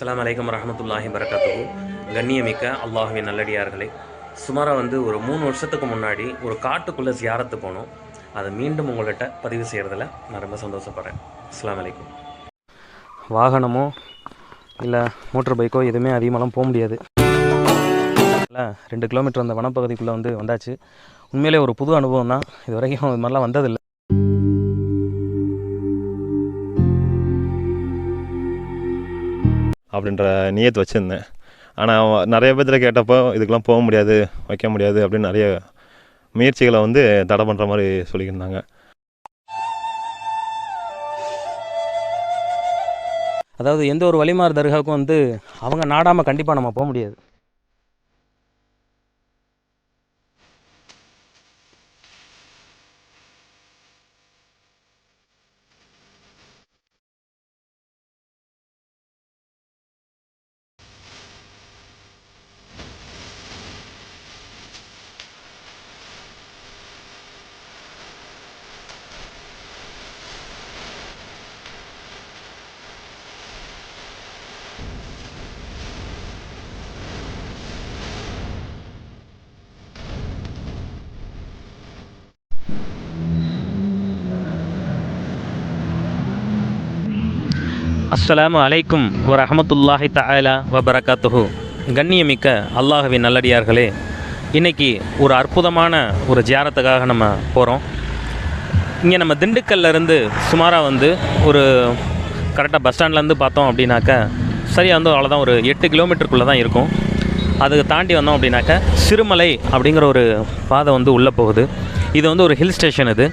அஸ்லாம் அலைக்கும் வரஹமத்துல்லாஹி வரகாத்துஹு கண்ணியமிக்க அல்லாஹுவின் நல்லடியார்களே சுமாராக வந்து ஒரு மூணு வருஷத்துக்கு முன்னாடி ஒரு காட்டுக்குள்ளே ஜியாரத்து போனோம். அதை மீண்டும் உங்கள்கிட்ட பதிவு செய்கிறதுல நான் ரொம்ப சந்தோஷப்படுறேன். அஸ்லாம் அலைக்கும். வாகனமோ இல்லை மோட்டர் பைக்கோ எதுவுமே அதிகமாகலாம் போக முடியாது. இல்லை ரெண்டு கிலோமீட்டர் அந்த வனப்பகுதிக்குள்ளே வந்து வந்தாச்சு. உண்மையிலே ஒரு புது அனுபவம் தான் இது வரைக்கும் இது மாதிரிலாம் வந்ததில்லை. அப்படின்ற நியத்து வச்சுருந்தேன். ஆனால் நிறைய பேர்த்தில் கேட்டப்போ இதுக்கெல்லாம் போக முடியாது வைக்க முடியாது அப்படின்னு நிறைய முயற்சிகளை வந்து தடை பண்ணுற மாதிரி சொல்லியிருந்தாங்க அதாவது எந்த ஒரு வழிமாறு தர்காவுக்கும் வந்து அவங்க நாடாமல் கண்டிப்பாக நம்ம போக முடியாது. அஸ்லாம் அலைக்கும் வரஹமத்துல்லாஹி தஆலா வபரகாத்துஹு. கண்ணியமிக்க அல்லாஹுவின் நல்லடியார்களே இன்றைக்கி ஒரு அற்புதமான ஒரு ஜியாரத்துக்காக நம்ம போகிறோம் இங்கே நம்ம திண்டுக்கல்லேருந்து சுமாராக வந்து ஒரு கரெக்டாக பஸ் ஸ்டாண்ட்லேருந்து பார்த்தோம் அப்படின்னாக்கா சரியாக வந்து அவ்வளோதான் ஒரு எட்டு கிலோமீட்டருக்குள்ளே தான் இருக்கும். அதுக்கு தாண்டி வந்தோம் அப்படின்னாக்கா சிறுமலை அப்படிங்கிற ஒரு பாதை வந்து உள்ளே போகுது. இது வந்து ஒரு ஹில் ஸ்டேஷன் இது.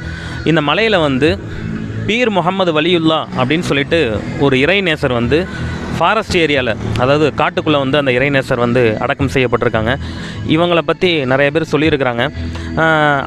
இந்த மலையில் வந்து பீர் முகமது வலியுல்லா அப்படின்னு சொல்லிட்டு ஒரு இறைநேசர் வந்து ஃபாரஸ்ட் ஏரியாவில் அதாவது காட்டுக்குள்ளே வந்து அந்த இறைநேசர் வந்து அடக்கம் செய்யப்பட்டிருக்காங்க. இவங்களை பற்றி நிறைய பேர் சொல்லியிருக்கிறாங்க.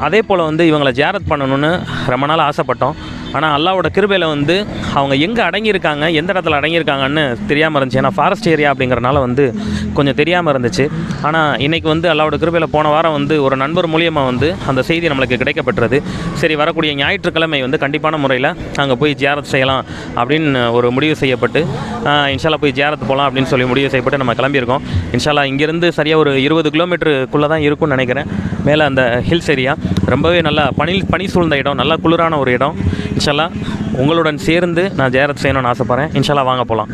அதே போல் வந்து இவங்களை ஜேரத் பண்ணணும்னு ரொம்ப நாள் ஆசைப்பட்டோம். ஆனால் அல்லாவோட கிருபையில் வந்து அவங்க எங்கே அடங்கியிருக்காங்க எந்த இடத்துல அடங்கியிருக்காங்கன்னு தெரியாமல் இருந்துச்சு. ஏன்னா ஃபாரஸ்ட் ஏரியா அப்படிங்கிறனால வந்து கொஞ்சம் தெரியாமல் இருந்துச்சு. ஆனால் இன்றைக்கி வந்து அல்லாவோட கிருபையில் போன வாரம் வந்து ஒரு நண்பர் மூலியமாக வந்து அந்த செய்தி நம்மளுக்கு கிடைக்கப்பெற்றது. சரி வரக்கூடிய ஞாயிற்றுக்கிழமை வந்து கண்டிப்பான முறையில் அங்கே போய் ஜியாரத் செய்யலாம் அப்படின்னு ஒரு முடிவு செய்யப்பட்டு ஆஹ் இன்ஷால்லா போய் ஜியாரத் போகலாம் அப்படின்னு சொல்லி முடிவு செய்யப்பட்டு நம்ம கிளம்பியிருக்கோம். இன்ஷால்லா இங்கேருந்து சரியாக ஒரு இருபது கிலோமீட்டருக்குள்ளே தான் இருக்கும்னு நினைக்கிறேன். மேலே அந்த ஹில்ஸ் ஏரியா ரொம்பவே நல்லா பனி பனி சூழ்ந்த இடம் நல்லா குளிரான ஒரு இடம். இன்ஷால்லா உங்களுடன் சேர்ந்து நான் ஜியாரத் செய்யணும்னு ஆசைப்பட்றேன். இன்ஷால்லா வாங்க போகலாம்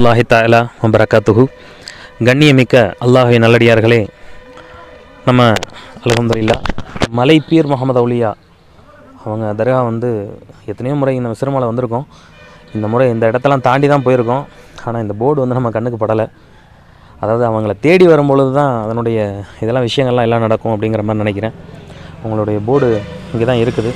அல்லாஹி தாலா வபரகாத்துஹு கண்ணியமிக்க அல்லாஹி நல்லடியார்களே நம்ம அலகம்துல்லா மலை பீர் முகமது அவுலியா அவங்க தர்கா வந்து எத்தனையோ முறை இந்த சிறுமலை வந்திருக்கோம். இந்த முறை இந்த இடத்தெல்லாம் தாண்டி தான் போயிருக்கோம். ஆனால் இந்த போர்டு வந்து நம்ம கண்ணுக்கு படலை. அதாவது அவங்கள தேடி வரும்பொழுது தான் அதனுடைய இதெல்லாம் விஷயங்கள்லாம் எல்லாம் நடக்கும் அப்படிங்கிற மாதிரி நினைக்கிறேன். உங்களுடைய போர்டு இங்கே தான் இருக்குது.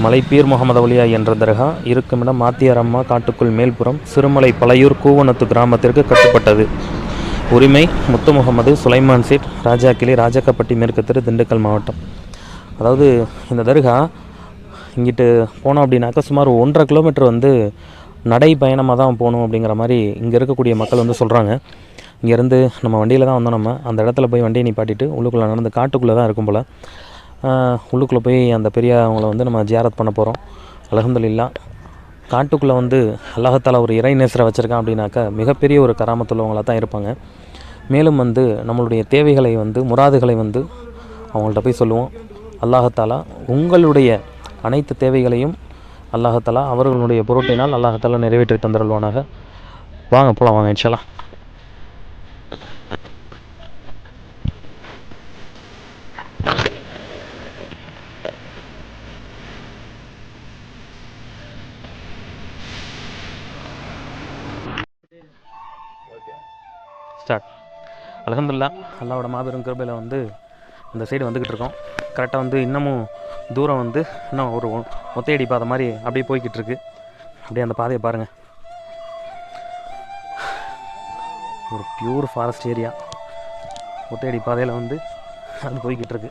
மலை பீர் முகமது அவுலியா என்ற தர்கா இருக்குமிடம் மாத்தியாரம்மா காட்டுக்குள் மேல்புறம் சிறுமலை பழையூர் கூவனத்து கிராமத்திற்கு கட்டுப்பட்டது. உரிமை முத்து முகமது சுலைமான் ராஜா கிளி ராஜாக்கப்பட்டி மேற்கு தெரு திண்டுக்கல் மாவட்டம். அதாவது இந்த தர்கா இங்கிட்டு போனோம் அப்படின்னாக்கா சுமார் ஒன்றரை கிலோமீட்டர் வந்து நடை பயணமாக தான் போகணும் அப்படிங்கிற மாதிரி இங்கே இருக்கக்கூடிய மக்கள் வந்து சொல்கிறாங்க இங்கேருந்து நம்ம வண்டியில் தான் வந்தோம் நம்ம. அந்த இடத்துல போய் வண்டியை நிப்பாட்டிட்டு உள்ளுக்குள்ளே நடந்து காட்டுக்குள்ளே தான் இருக்கும் போல். உள்ளுக்குள்ளே போய் அந்த பெரிய அவங்கள வந்து நம்ம ஜியாரத் பண்ண போகிறோம் அலகம்துலில்லா காட்டுக்குள்ளே வந்து அல்லாஹத்தால் ஒரு இறை நேசரை வச்சுருக்கான் அப்படின்னாக்கா மிகப்பெரிய ஒரு கராமத்துள்ளவங்களாக தான் இருப்பாங்க. மேலும் வந்து நம்மளுடைய தேவைகளை வந்து முராதுகளை வந்து அவங்கள்ட்ட போய் சொல்லுவோம். அல்லாஹத்தாலா உங்களுடைய அனைத்து தேவைகளையும் அல்லாஹத்தாலா அவர்களுடைய பொருட்டினால் அல்லாஹத்தாலா நிறைவேற்றி தந்துடுவானாக வாங்க போகலாம் வாங்க இன்ஷால்லாம் அலகம்துல்லா அல்லாவோட மாபெரும் கிருபையில் வந்து இந்த சைடு வந்துக்கிட்டு இருக்கோம். கரெக்டாக வந்து இன்னமும் தூரம் வந்து இன்னும் ஒரு ஒத்தையடி பாதை மாதிரி அப்படியே போய்கிட்டு இருக்கு. அப்படியே அந்த பாதையை பாருங்கள் ஒரு பியூர் ஃபாரஸ்ட் ஏரியா ஒத்தையடி பாதையில் வந்து அது போய்கிட்டு இருக்கு.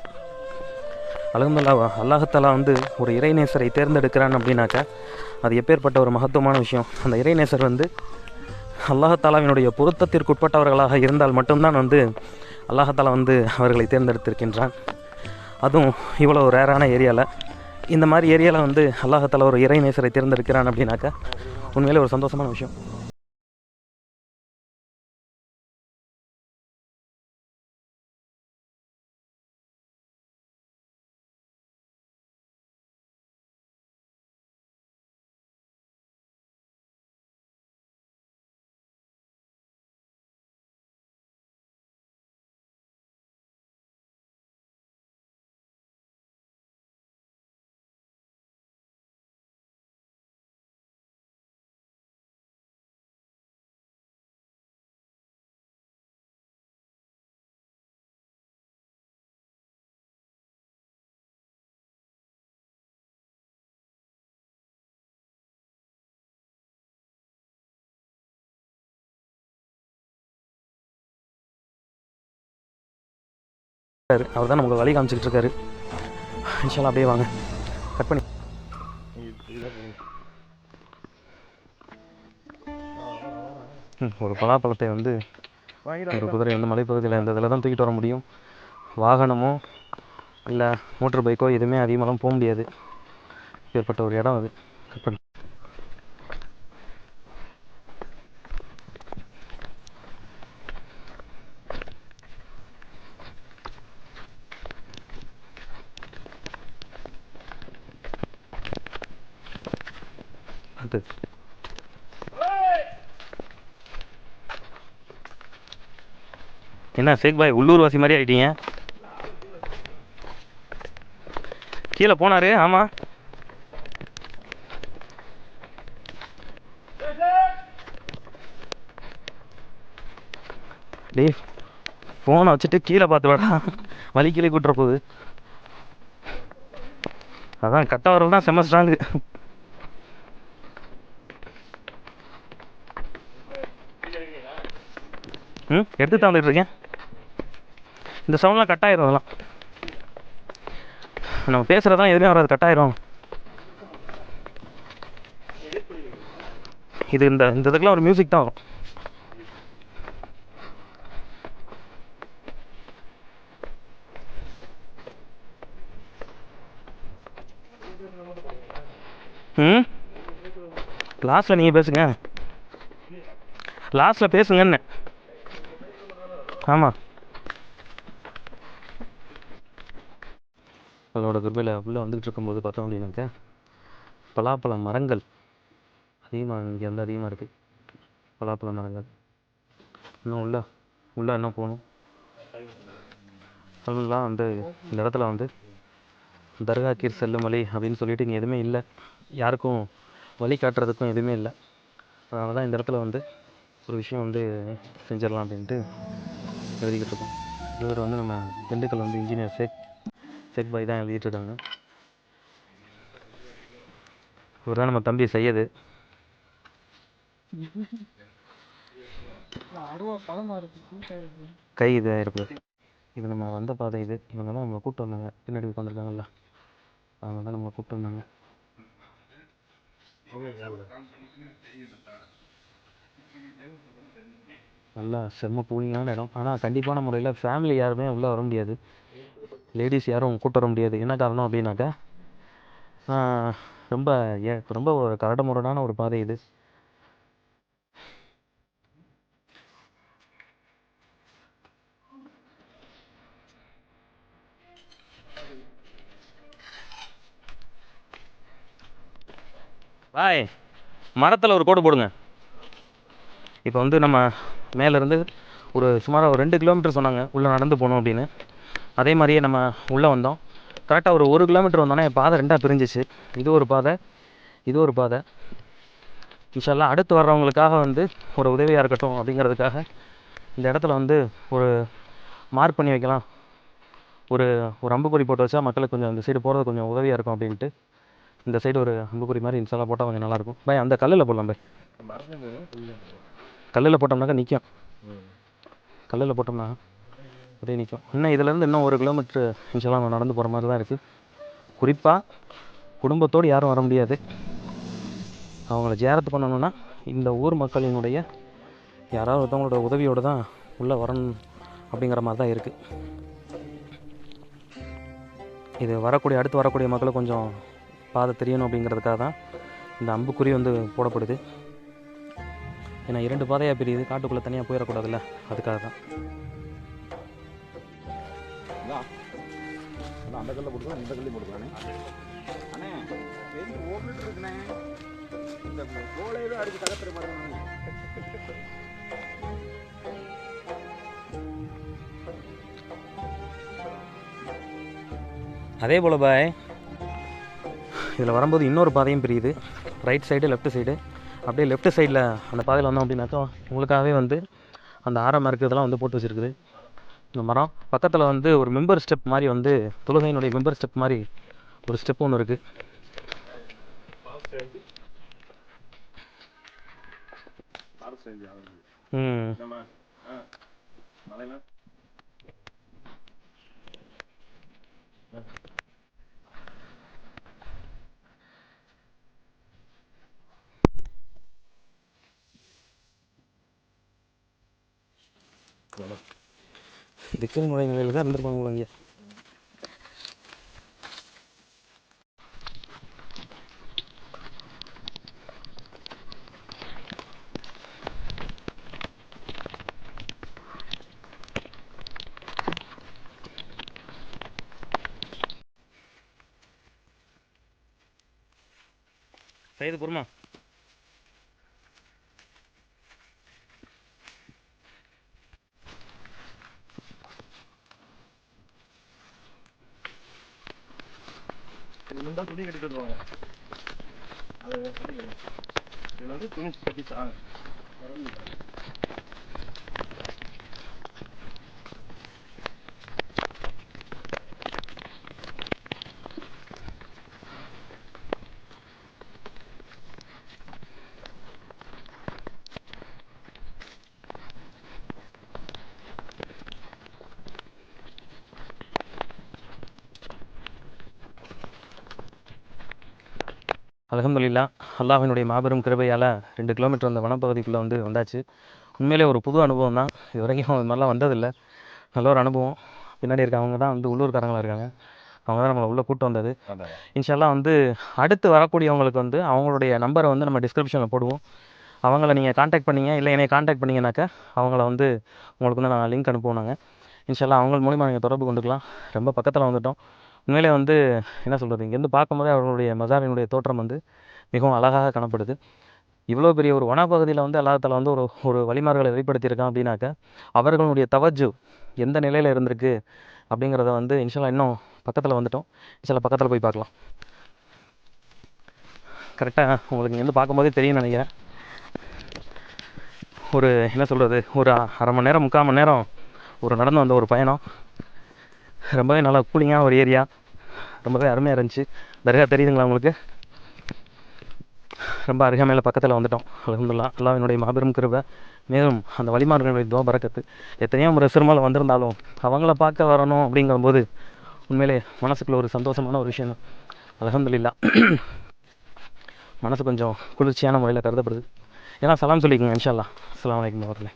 அலகம்துல்லா அல்லாஹத்தாலா வந்து ஒரு இறைநேசரை தேர்ந்தெடுக்கிறான் அப்படின்னாக்கா அது எப்பேற்பட்ட ஒரு மகத்துவமான விஷயம். அந்த இறைநேசர் வந்து அல்லாஹாலாவினுடைய பொருத்தத்திற்குட்பட்டவர்களாக இருந்தால் மட்டும்தான் வந்து அல்லாஹாலா வந்து அவர்களை தேர்ந்தெடுத்திருக்கின்றான். அதுவும் இவ்வளோ ரேரான ஏரியாவில் இந்த மாதிரி ஏரியாவில் வந்து அல்லாஹாலா ஒரு இறைநேசரை தேர்ந்தெடுக்கிறான் அப்படின்னாக்கா உண்மையிலே ஒரு சந்தோஷமான விஷயம். அவர் தான் நமக்கு வழி காமிச்சிக்கிட்டு இருக்காரு. இன்ஷால்லா அப்படியே வாங்க. கட் பண்ணி ஒரு பலாப்பழத்தை வந்து ஒரு குதிரை வந்து மலைப்பகுதியில் இந்த இதில் தான் தூக்கிட்டு வர முடியும். வாகனமோ இல்லை மோட்டர் பைக்கோ எதுவுமே அதிகமாகலாம் போக முடியாது. ஏற்பட்ட ஒரு இடம் அது கட் பண்ணி அது என்ன சேக் பாய் உள்ளூர் வாசி மாதிரி ஆயிட்டீங்க. கீழே போனாரு ஆமா. டே ஃபோனை வச்சுட்டு கீழே பார்த்து வாடா. வலி கீழே கூட்டுற போகுது. அதான் கட்டவரல் தான் செம்ம ஸ்ட்ராங்கு ம் எடுத்து தான் வந்துட்டு இந்த சவுண்ட்லாம் கட் ஆயிரும் அதெல்லாம். நம்ம பேசுகிறதெல்லாம் எதுவுமே வராது கட் ஆயிரும். இது இந்த இந்த இதுக்கெலாம் ஒரு மியூசிக் தான். வரும் ம்? லாஸ்ட்டில் நீங்கள் பேசுங்க. லாஸ்ட்டில் பேசுங்கன்னு. ஆமாம் அதனோட கிருபையில் உள்ளே வந்துக்கிட்டு இருக்கும்போது பார்த்தோம் அப்படின்னாக்க பலாப்பழ மரங்கள் அதிகமாக இங்கே வந்து அதிகமாக இருக்குது பலாப்பழ மரங்கள். இன்னும் உள்ள உள்ளே இன்னும் போகணும்? அதெல்லாம் வந்து இந்த இடத்துல வந்து தர்காக்கீர் செல்லும் வழி அப்படின்னு சொல்லிட்டு இங்கே எதுவுமே இல்லை. யாருக்கும் வழி காட்டுறதுக்கும் எதுவுமே இல்லை. அதனால தான் இந்த இடத்துல வந்து ஒரு விஷயம் வந்து செஞ்சிடலாம் அப்படின்ட்டு எழுதிக்கிட்டு இருக்கோம். இவர் வந்து நம்ம திண்டுக்கல் வந்து இன்ஜினியர் சேக் செக் பாய் தான் எழுதிட்டு இருக்காங்க இவர் தான் நம்ம தம்பி செய்யது கை இதாக இருக்குது இது நம்ம வந்த பாதை இது. இவங்க தான் நம்மளை கூப்பிட்டு வந்தாங்க. பின்னாடி உட்காந்துருக்காங்கல்ல. அவங்க தான் நம்மளை கூப்பிட்டு வந்தாங்க. நல்லா செம்ம கூலிங்கான இடம். ஆனால் கண்டிப்பான முறையில் ஃபேமிலி யாருமே உள்ளே வர முடியாது. லேடிஸ் யாரும் கூட்டு வர முடியாது. என்ன காரணம் அப்படின்னாக்கா ரொம்ப ஏ ரொம்ப ஒரு கரடுமுரடான ஒரு பாதை இது. பாய் மரத்தில் ஒரு கோடு போடுங்க. இப்போ வந்து நம்ம மேலேருந்து ஒரு சுமார் ஒரு ரெண்டு கிலோமீட்டர் சொன்னாங்க. உள்ளே நடந்து போகணும் அப்படின்னு. அதே மாதிரியே நம்ம உள்ளே வந்தோம். கரெக்டாக ஒரு ஒரு கிலோமீட்டர் வந்தோன்னே பாதை ரெண்டாக பிரிஞ்சிச்சு. இது ஒரு பாதை இது ஒரு பாதை. இன்ஷால்லா அடுத்து வர்றவங்களுக்காக வந்து ஒரு உதவியாக இருக்கட்டும் அப்படிங்கிறதுக்காக இந்த இடத்துல வந்து ஒரு மார்க் பண்ணி வைக்கலாம். ஒரு ஒரு அம்புக்குறி போட்டு வச்சா மக்களுக்கு கொஞ்சம் இந்த சைடு போகிறது கொஞ்சம் உதவியாக இருக்கும் அப்படின்ட்டு. இந்த சைடு ஒரு அம்புக்குறி மாதிரி இன்ஷால்லா போட்டால் கொஞ்சம் நல்லாயிருக்கும் பாய் அந்த கல்லில் போடலாம் பாய் கல்லில் போட்டோம்னாக்கா நிற்கும் கல்லில் போட்டோம்னா அப்படியே நிற்கும் இன்னும் இதுலேருந்து இன்னும் ஒரு கிலோமீட்ரு இன்ஷால்லா நம்ம நடந்து போகிற மாதிரி தான் இருக்குது குறிப்பாக குடும்பத்தோடு யாரும் வர முடியாது. அவங்கள ஜேரத்து பண்ணணும்னா இந்த ஊர் மக்களினுடைய யாராவது ஒருத்தவங்களோட உதவியோடு தான் உள்ளே வரணும் அப்படிங்கிற மாதிரி தான் இருக்குது இது வரக்கூடிய அடுத்து வரக்கூடிய மக்களுக்கு கொஞ்சம் பாதை தெரியணும் அப்படிங்கிறதுக்காக தான் இந்த அம்புக்குறி வந்து போடப்படுது. ஏன்னா இரண்டு பாதையாக பிரியுது. காட்டுக்குள்ளே தனியாக போயிடக்கூடாதுல்ல. அதுக்காக தான். அந்த கல்ல போட்டுக்கலாம் இந்த கல்லையும் போட்டுக்கலானே அண்ணே பெரிய ஓடிட்டு இருக்குண்ணே. இந்த கோலையில அடிச்சு தகத்துற மாதிரி அதே போல் பாய். இதில் வரும்போது இன்னொரு பாதையும் பிரியுது. ரைட் சைடு லெஃப்ட் சைடு அப்படியே லெஃப்ட் சைடில் அந்த பாதையில் வந்தோம் அப்படின்னாக்கா உங்களுக்காகவே வந்து அந்த ஆரம் இருக்கிறதெல்லாம் வந்து போட்டு வச்சுருக்குது. இந்த மரம். பக்கத்தில் வந்து ஒரு மெம்பர் ஸ்டெப் மாதிரி வந்து தொழுகையினுடைய மெம்பர் ஸ்டெப் மாதிரி ஒரு ஸ்டெப் ஒன்று இருக்குது ம். திக்கல் முறை நிலையில் தான் இருந்திருப்பாங்க இங்கே சைது பொறுமா இதுல துணி கட்டிட்டு வருவாங்க அது இதுல வந்து துணி கட்டி தாங்க அல்ஹம்துலில்லாஹ் அல்லாஹ்வினுடைய மாபெரும் கிருபையால் ரெண்டு கிலோமீட்டர் அந்த வனப்பகுதிக்குள்ளே வந்து வந்தாச்சு. உண்மையிலே ஒரு புது அனுபவம் தான். இது வரைக்கும் அது மாதிரிலாம் வந்ததில்லை. நல்ல ஒரு அனுபவம். பின்னாடி இருக்கவங்க தான் வந்து உள்ளூர்காரங்களா இருக்காங்க. அவங்க தான் நம்மளை உள்ளே கூட்டு வந்தது. இன்ஷால்லா வந்து அடுத்து வரக்கூடியவங்களுக்கு வந்து அவங்களுடைய நம்பரை வந்து நம்ம டிஸ்கிரிப்ஷனில் போடுவோம். அவங்கள நீங்கள் காண்டாக்ட் பண்ணீங்க. இல்லை என்னை காண்டாக்ட் பண்ணீங்கன்னாக்கா அவங்கள வந்து உங்களுக்கு வந்து நான் லிங்க் அனுப்புவோம் நாங்கள் இன்ஷால்லா அவங்க மூலிமா நீங்கள் தொடர்பு கொண்டுக்கலாம். ரொம்ப பக்கத்தில் வந்துட்டோம். உண்மையிலே வந்து என்ன சொல்கிறது இங்கேருந்து பார்க்கும்போதே அவர்களுடைய மசாவினுடைய தோற்றம் வந்து மிகவும் அழகாக காணப்படுது. இவ்வளோ பெரிய ஒரு வனப்பகுதியில் வந்து அல்லாஹ் வந்து ஒரு ஒரு வழிமார்களை வெளிப்படுத்தியிருக்கான் அப்படின்னாக்க அவர்களுடைய தவஜு எந்த நிலையில் இருந்திருக்கு அப்படிங்கிறத வந்து இன்ஷால்லா இன்னும் பக்கத்தில் வந்துட்டோம். இன்ஷால்லா பக்கத்தில் போய் பார்க்கலாம். கரெக்டாக உங்களுக்கு இங்கேருந்து பார்க்கும்போதே தெரியும் நினைக்கிறேன். ஒரு என்ன சொல்கிறது ஒரு அரை மணி நேரம் முக்கால் மணி நேரம் ஒரு நடந்து வந்த ஒரு பயணம். ரொம்பவே நல்லா கூலிங்கான ஒரு ஏரியா ரொம்பவே அருமையாக இருந்துச்சு. தர்கா தெரியுதுங்களா உங்களுக்கு? ரொம்ப அருகாமையில் பக்கத்தில் வந்துட்டோம். அலமதுல்லா என்னுடைய மாபெரும் கிருபை. மேலும் அந்த வழிமார்களுடைய துவா பறக்கத்து எத்தனையோ முறை சிறுமலை வந்திருந்தாலும் அவங்கள பார்க்க வரணும் அப்படிங்கும்போது உண்மையிலே மனசுக்குள்ள ஒரு சந்தோஷமான ஒரு விஷயம் அலகம்துல்லா மனசு கொஞ்சம் குளிர்ச்சியான முறையில் கருதப்படுது. ஏன்னா சலாம் சொல்லிக்கோங்க இன்ஷா அல்லாஹ் அஸ்ஸலாமு வரல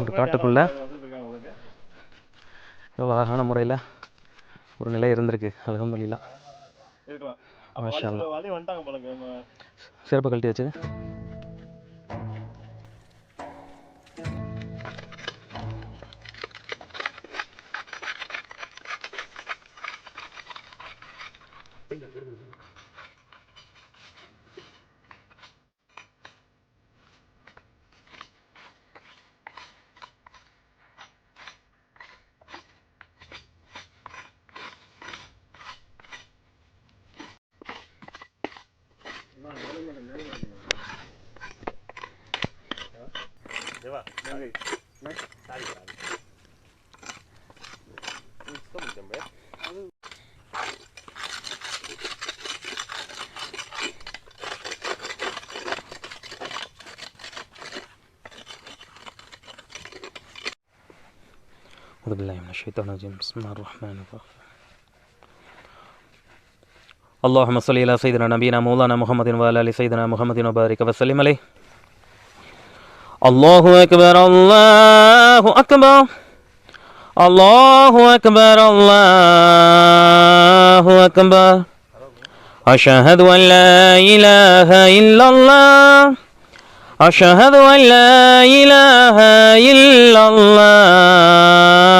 ஒரு காட்டுக்குள்ள எவ்வளோ அழகான முறையில் ஒரு நிலை இருந்திருக்கு. இருக்கலாம். மாஷா சிறப்பு கழட்டி வச்சு أعوذ بالله من الشيطان الرجيم. بسم الله الرحمن الرحيم. اللهم صل على سيدنا نبينا مولانا محمد وعلى آل سيدنا محمد وبارك وسلم عليه. الله أكبر الله أكبر. الله أكبر الله أكبر. أشهد أن لا إله إلا الله. أشهد أن لا إله إلا الله.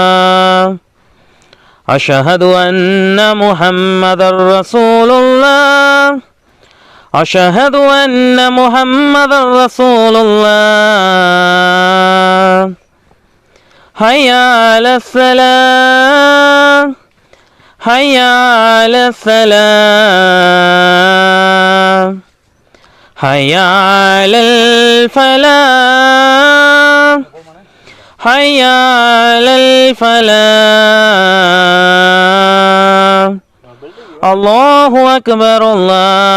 أشهد أن محمد رسول الله. أشهد أن محمد رسول الله. هيا على السلام. هيا على السلام. هيا على الفلاح. هيا على الفلاح الله أكبر الله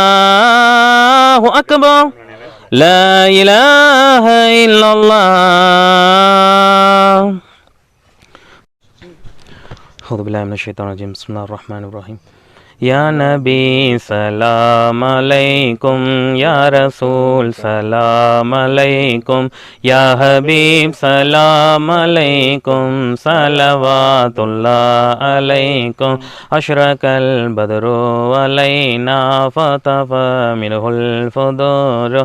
أكبر. لا إله إلا الله. أعوذ بالله من الشيطان الرجيم. بسم الله الرحمن الرحيم. یا نبی سلام علیکم، یا رسول سلام علیکم، یا حبیب سلام علیکم صلوات اللہ علیکم، اشرق البدر علینا فتف منہ الفدور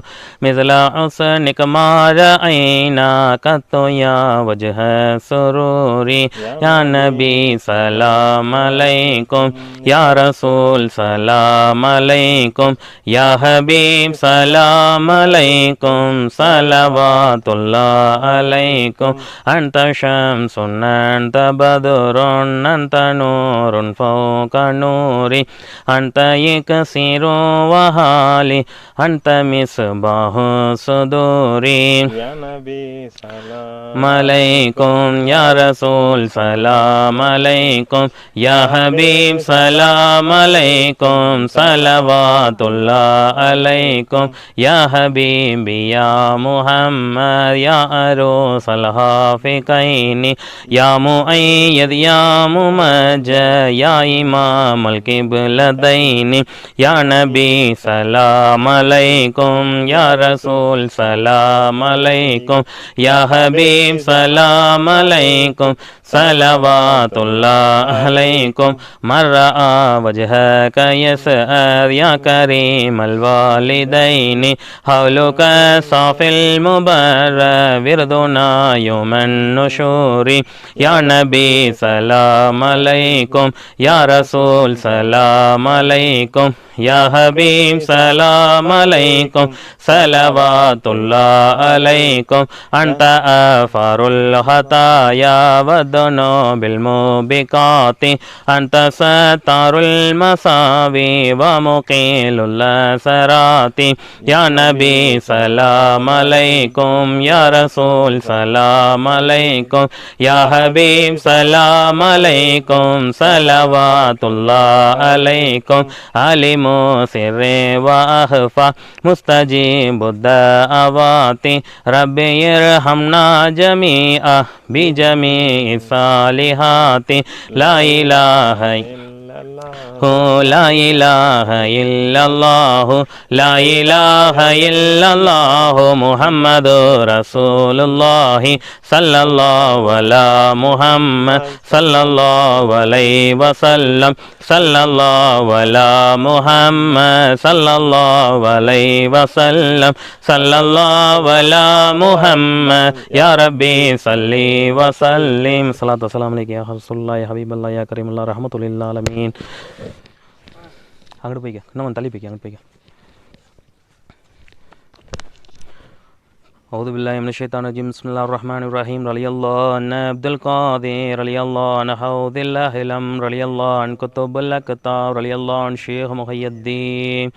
مزلا حسنک ما رأینا کتو یا وجہ سروری، یا نبی سلام علیکم، یا رسول ரசூல் சலாம் அலைக்கும் யா ஹபீப் சலாம் அலைக்கும் சலவாத்துல்லா அலைக்கும். அந்த ஷம்சுன் அந்த பதுருன் அந்த நூருன் ஃபௌக நூரி. அந்த இக்சிரு வஹாலி அந்த மிஸ்பாஹு சுதூரி. மலைக்கும் யா ரசூல் சலாம் அலைக்கும் யா ஹபீப் சலாம் அலைக்கும். சலவாத்துல்லா அலைக்கும். யா ஹபீபி யா முஹம்மத் யா அரூசல்ஹாஃபி கைனி யா முஐயத் யா முமஜ கிபுலதைனி யா நபி சலாம் அலைக்கும். யா ரசூல் சலாம் அலைக்கும். யா சலாம் அலைக்கும். சலவாத்துல்லா அலைக்கும். மர்ரா வஜ عليكم صلوات الله عليكم من رأى وجهك يسأل يا كريم الوالدين حولك صاف المبرر وردنا يوم النشور يا نبي سلام عليكم يا رسول سلام عليكم يا حبيب سلام عليكم صلوات الله عليكم أنت أفر الخطايا والذنوب الموبقات أنت ستار المصابي ومقيل الأسرات يا نبي سلام عليكم يا رسول سلام عليكم يا حبيب سلام عليكم صلوات الله عليكم علم سر وأخفى مستجيب الدعوات ربي ارحمنا جميعا بجميع الصالحات لا إله إلا لا إله إلا الله لا إله إلا الله محمد رسول الله صلى الله على محمد صلى الله عليه وسلم صلى الله على محمد صلى الله عليه وسلم صلى الله على محمد يا ربي صلي وسلم صلاة والسلام عليك يا رسول الله يا حبيب الله يا كريم الله رحمة للعالمين அங்கிட்டு போய்க்க இன்னும் தள்ளி போய்க்க அங்கிட்டு போய்க்க أعوذ بالله من الشيطان الرجيم بسم الله الرحمن الرحيم رضي الله عن عبد القادر رضي الله عن حوض الله الأمر رضي الله عن كتب الكتاب رضي الله عن شيخ محي الدين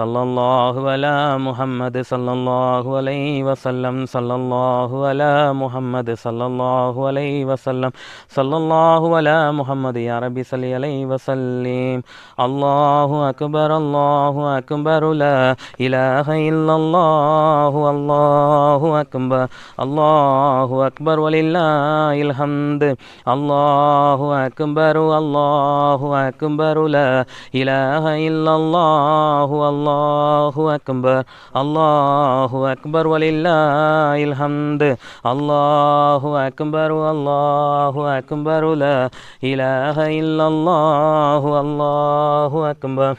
صلى الله على محمد صلى الله عليه وسلم. صلى الله على محمد صلى الله عليه وسلم. صلى الله على محمد يا ربي صل عليه وسلم. الله أكبر الله أكبر لا إله إلا الله الله أكبر. الله أكبر ولله الحمد. الله أكبر الله أكبر لا إله إلا الله الله أكبر الله أكبر ولله الحمد الله أكبر الله أكبر لا إله إلا الله الله أكبر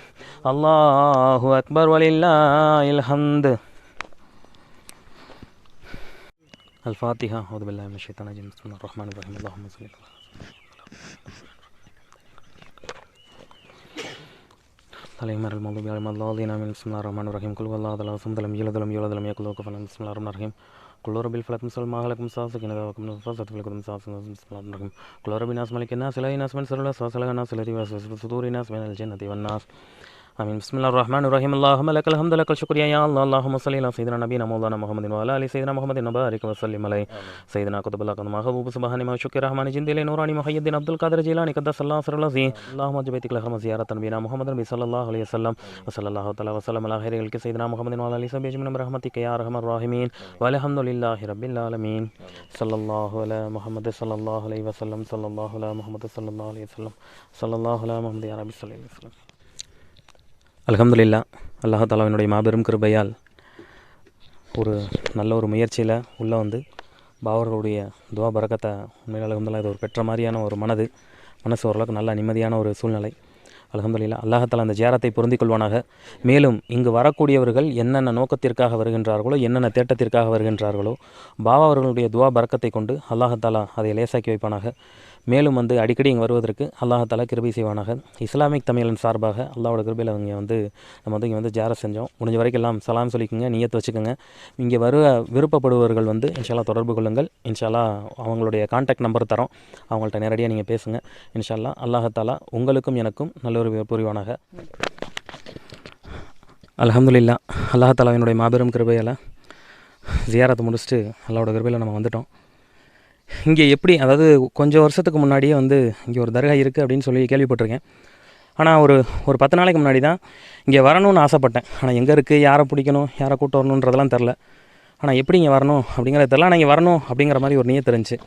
الله أكبر ولله الحمد الفاتحة أعوذ بالله من الشيطان الرجيم بسم الله الرحمن الرحيم اللهم صل على தலைமர் மதுபி அலிமல்லாதீன் அமின் சுல்லா ரஹ்மான் ரஹீம் குல் அல்லா தலா சுந்தலம் ஈலதலம் ஈலதலம் யக்குலோக்கு ஃபலம் சுல்லா ரஹ்மான் ரஹீம் குலோரபில் ஃபலக்கும் சொல் மாஹலக்கும் சாசுக்கினதாக்கும் சத்துலக்கும் சாசுக்கும் சுல்லா சிலை நாஸ்மன் சிறுலா சலகனா சிலரி சுதூரி நாஸ் மேனல் ஜென் அதிவன் ساس بسم الله الرحمن الرحيم قل رب الناس ملك الناس لا الناس من سر الله سوى الناس الذي وسوس في صدور الناس من الجنة والناس آمين بسم الله الرحمن الرحيم اللهم لك الحمد لك الشكر يا الله اللهم صل على سيدنا نبينا مولانا محمد وعلى ال سيدنا محمد وبارك وسلم عليه سيدنا قطب الله قدم محبوب سبحان ما شكر رحمن جند لي نوراني محي الدين عبد القادر جيلاني قدس الله سر العظيم اللهم جبيتك الحرم زيارة نبينا محمد نبي صلى الله عليه وسلم وصلى الله تعالى وسلم على خير خلق سيدنا محمد وعلى ال سبيل من برحمتك يا அலகம்துல்லா அல்லாஹாலாவினுடைய மாபெரும் கிருபையால் ஒரு நல்ல ஒரு முயற்சியில் உள்ளே வந்து பாவர்களுடைய துவா பறக்கத்தை உண்மையில் அலகம்துல்லா இது ஒரு பெற்ற மாதிரியான ஒரு மனது. மனசு ஓரளவுக்கு நல்ல நிம்மதியான ஒரு சூழ்நிலை. அலகம்துல்லா அல்லாஹத்தால் அந்த ஜேரத்தை பொருந்திக் கொள்வானாக மேலும் இங்கு வரக்கூடியவர்கள் என்னென்ன நோக்கத்திற்காக வருகின்றார்களோ என்னென்ன தேட்டத்திற்காக வருகின்றார்களோ பாவா அவர்களுடைய துவா பறக்கத்தை கொண்டு அல்லாஹத்தாலா அதை லேசாக்கி வைப்பானாக. மேலும் வந்து அடிக்கடி இங்கே வருவதற்கு அல்லாஹால கிருபை செய்வானாக. இஸ்லாமிக் தமிழன் சார்பாக அல்லாவோட கிருபையில் அவங்க வந்து நம்ம வந்து இங்கே வந்து ஜார செஞ்சோம். முடிஞ்ச வரைக்கும் எல்லாம் சலாம் சொல்லிக்கோங்க நீயத்து வச்சுக்கோங்க. இங்கே வர விருப்பப்படுபவர்கள் வந்து இன்ஷால்லா தொடர்பு கொள்ளுங்கள். இன்ஷால்லா அவங்களுடைய கான்டாக்ட் நம்பர் தரோம். அவங்கள்ட்ட நேரடியாக நீங்கள் பேசுங்க. இன்ஷால்லா அல்லாஹாலா உங்களுக்கும் எனக்கும் நல்ல ஒரு புரிவானாக. அலமதுல்லா அல்லாஹாலாவினுடைய மாபெரும் கிருபையால் ஜியாரத்தை முடிச்சுட்டு அல்லாவோட கிருபையில் நம்ம வந்துட்டோம். இங்கே எப்படி அதாவது கொஞ்சம் வருஷத்துக்கு முன்னாடியே வந்து இங்கே ஒரு தர்கா இருக்குது அப்படின்னு சொல்லி கேள்விப்பட்டிருக்கேன். ஆனால் ஒரு ஒரு பத்து நாளைக்கு முன்னாடி தான் இங்கே வரணும்னு ஆசைப்பட்டேன். ஆனால் எங்கே இருக்குது யாரை பிடிக்கணும் யாரை கூட்டு வரணுன்றதெல்லாம் தெரில. ஆனால் எப்படி இங்கே வரணும் அப்படிங்கிறது தெரில ஆனால் இங்கே வரணும் அப்படிங்கிற மாதிரி ஒரு நியத்து இருந்துச்சு.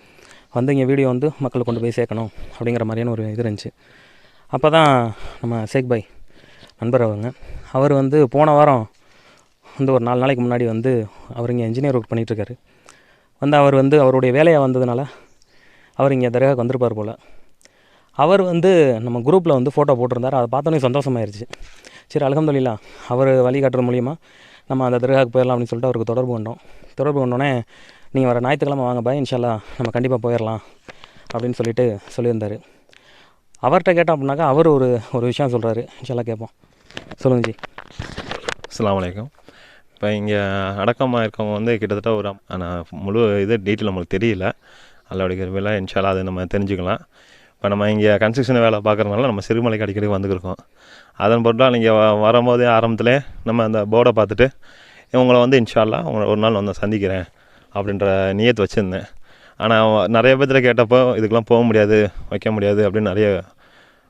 வந்து இங்கே வீடியோ வந்து மக்கள் கொண்டு போய் சேர்க்கணும் அப்படிங்கிற மாதிரியான ஒரு இது இருந்துச்சு. அப்போ தான் நம்ம ஷேக் பாய் நண்பர் அவங்க அவர் வந்து போன வாரம் வந்து ஒரு நாலு நாளைக்கு முன்னாடி வந்து அவர் இங்கே இன்ஜினியர் ஒர்க் பண்ணிகிட்ருக்காரு வந்து அவர் வந்து அவருடைய வேலையாக வந்ததுனால அவர் இங்கே தர்காவுக்கு வந்திருப்பார் போல். அவர் வந்து நம்ம குரூப்பில் வந்து ஃபோட்டோ போட்டிருந்தார். அதை பார்த்தோன்னே சந்தோஷமாயிருச்சு. சரி அலகம்துல்லா அவர் வழிகாட்டுற மூலிமா நம்ம அந்த தர்காவுக்கு போயிடலாம் அப்படின்னு சொல்லிட்டு அவருக்கு தொடர்பு கொண்டோம். தொடர்பு கொண்டோன்னே நீங்கள் வர ஞாயிற்றுக்கிழமை வாங்க பாய் இன்ஷால்லா நம்ம கண்டிப்பாக போயிடலாம் அப்படின்னு சொல்லிட்டு சொல்லியிருந்தார். அவர்கிட்ட கேட்டோம் அப்படின்னாக்கா அவர் ஒரு ஒரு விஷயம் சொல்கிறாரு இன்ஷால்லா கேட்போம். சொல்லுங்க ஜி. அலாம் வலைக்கம் இப்போ இங்கே அடக்கமாக இருக்கவங்க வந்து கிட்டத்தட்ட ஒரு ஆனால் முழு இது டீட்டெயில் நம்மளுக்கு தெரியல. அல்லாவுடைய கிருபையில் இன்ஷால்லா அதை நம்ம தெரிஞ்சுக்கலாம். இப்போ நம்ம இங்கே கன்ஸ்ட்ரக்ஷன் வேலை பார்க்குறதுனால நம்ம சிறுமலைக்கு அடிக்கடி வந்துருக்கோம் அதன் பொருட்டால் நீங்கள் வரும்போதே ஆரம்பத்திலே நம்ம அந்த போர்டை பார்த்துட்டு இவங்களை வந்து இன்ஷால்லா உங்களை ஒரு நாள் வந்து சந்திக்கிறேன் அப்படின்ற நியத்து வச்சுருந்தேன். ஆனால் நிறைய பேர்த்தில் கேட்டப்போ இதுக்கெலாம் போக முடியாது வைக்க முடியாது அப்படின்னு நிறைய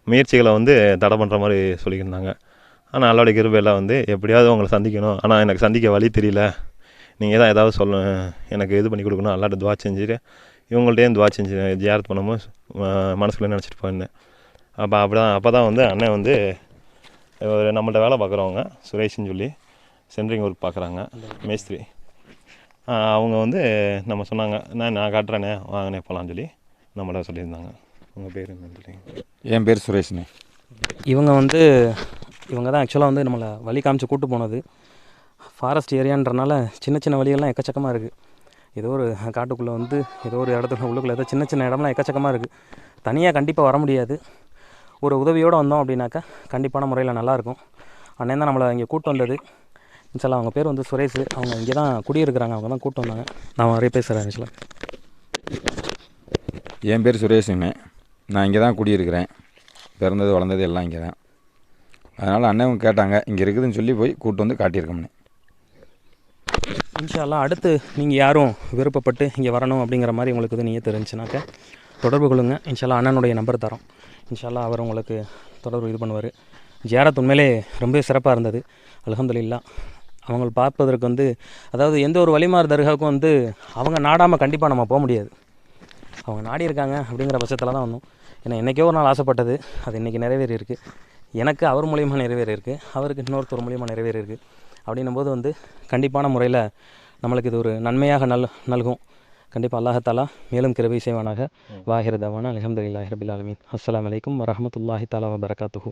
முயற்சிகளை வந்து தடை பண்ணுற மாதிரி சொல்லியிருந்தாங்க ஆனால் அல்லாவுடைய கிருபையில் வந்து எப்படியாவது உங்களை சந்திக்கணும். ஆனால் எனக்கு சந்திக்க வழி தெரியல. நீங்கள் தான் ஏதாவது சொல்ல எனக்கு இது பண்ணி கொடுக்கணும். அல்லாட்ட துவா செஞ்சுட்டு இவங்கள்ட்டையும் துவா செஞ்சு ஜியாரத் பண்ணும்போது மனசுக்குள்ளே நினச்சிட்டு போயிருந்தேன். அப்போ அப்படி தான் அப்போ தான் வந்து அண்ணன் வந்து ஒரு நம்மள்ட்ட வேலை பார்க்குறவங்க சுரேஷ்னு சொல்லி சென்ட்ரிங் ஒர்க் பார்க்குறாங்க மேஸ்திரி. அவங்க வந்து நம்ம சொன்னாங்க நான் நான் காட்டுறேனே வாங்கண்ணே போகலான்னு சொல்லி நம்மள சொல்லியிருந்தாங்க. உங்கள் பேர் என்னன்னு என் பேர் சுரேஷ்ண்ணே. இவங்க வந்து இவங்க தான் ஆக்சுவலாக வந்து நம்மளை வழி காமிச்சு கூட்டு போனது. ஃபாரஸ்ட் ஏரியான்றனால சின்ன சின்ன வழியெல்லாம் எக்கச்சக்கமாக இருக்குது ஏதோ ஒரு காட்டுக்குள்ளே வந்து ஏதோ ஒரு இடத்துல உள்ளுக்குள்ளே ஏதோ சின்ன சின்ன இடம்லாம் எக்கச்சக்கமாக இருக்குது தனியாக கண்டிப்பாக வர முடியாது. ஒரு உதவியோடு வந்தோம் அப்படின்னாக்கா கண்டிப்பான முறையில் நல்லாயிருக்கும். அண்ணன் தான் நம்மளை இங்கே கூட்டு வந்தது. இன்ஷால்லா அவங்க பேர் வந்து சுரேஷ். அவங்க இங்கே தான் குடியிருக்கிறாங்க. அவங்க தான் கூட்டு வந்தாங்க. நான் வரைய பேசுகிறேன் ஆக்சுவலாக என் பேர் சுரேஷுங்க. நான் இங்கே தான் குடியிருக்கிறேன். பிறந்தது வளர்ந்தது எல்லாம் இங்கே தான் அதனால் அண்ணன் கேட்டாங்க இங்கே இருக்குதுன்னு சொல்லி போய் கூப்பிட்டு வந்து காட்டியிருக்கோம்னு. இன்ஷால்லா அடுத்து நீங்கள் யாரும் விருப்பப்பட்டு இங்கே வரணும் அப்படிங்கிற மாதிரி உங்களுக்கு இது நீங்கள் தெரிஞ்சுனாக்க தொடர்பு கொள்ளுங்கள் இன்ஷால்லா அண்ணனுடைய நம்பர் தரோம். இன்ஷால்லா அவர் உங்களுக்கு தொடர்பு இது பண்ணுவார். ஜியாரத் உண்மையிலே ரொம்ப சிறப்பாக இருந்தது. அல்ஹம்துலில்லா. அவங்க பார்ப்பதற்கு வந்து அதாவது எந்த ஒரு வழிமாறு தர்காவுக்கும் வந்து அவங்க நாடாமல் கண்டிப்பாக நம்ம போக முடியாது. அவங்க நாடி இருக்காங்க அப்படிங்கிற பட்சத்தில் தான் வந்தோம். ஏன்னா என்றைக்கோ ஒரு நாள் ஆசைப்பட்டது. அது இன்றைக்கி நிறைவேறி இருக்குது எனக்கு அவர் மூலியமாக நிறைவேறி இருக்குது அவருக்கு இன்னொருத்தர் மூலியமாக நிறைவேறி இருக்குது அப்படின்னும் போது வந்து கண்டிப்பான முறையில் நம்மளுக்கு இது ஒரு நன்மையாக நல் நல்கும். கண்டிப்பாக அல்லாஹத்தாலா மேலும் கிருபை செய்வானாக. வாஹிர தவானா அலமதுல்லாஹி ரபில் ஆலமீன். அஸ்ஸலாமு அலைக்கும் வரஹமத்துல்லாஹி தாலா வபரகாத்துஹு.